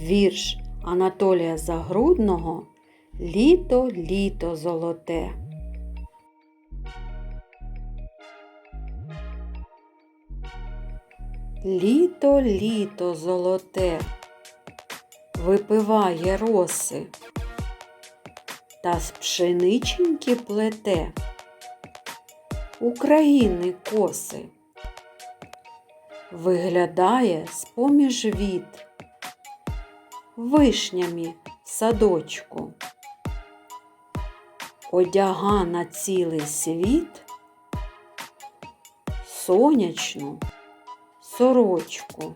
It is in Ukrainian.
Вірш Анатолія Загрудного Літо, літо золоте. Літо, літо золоте, випиває роси та з пшениченьки плете України коси. Виглядає з-поміж віт вишнями в садочку. Одяга на цілий світ сонячну сорочку.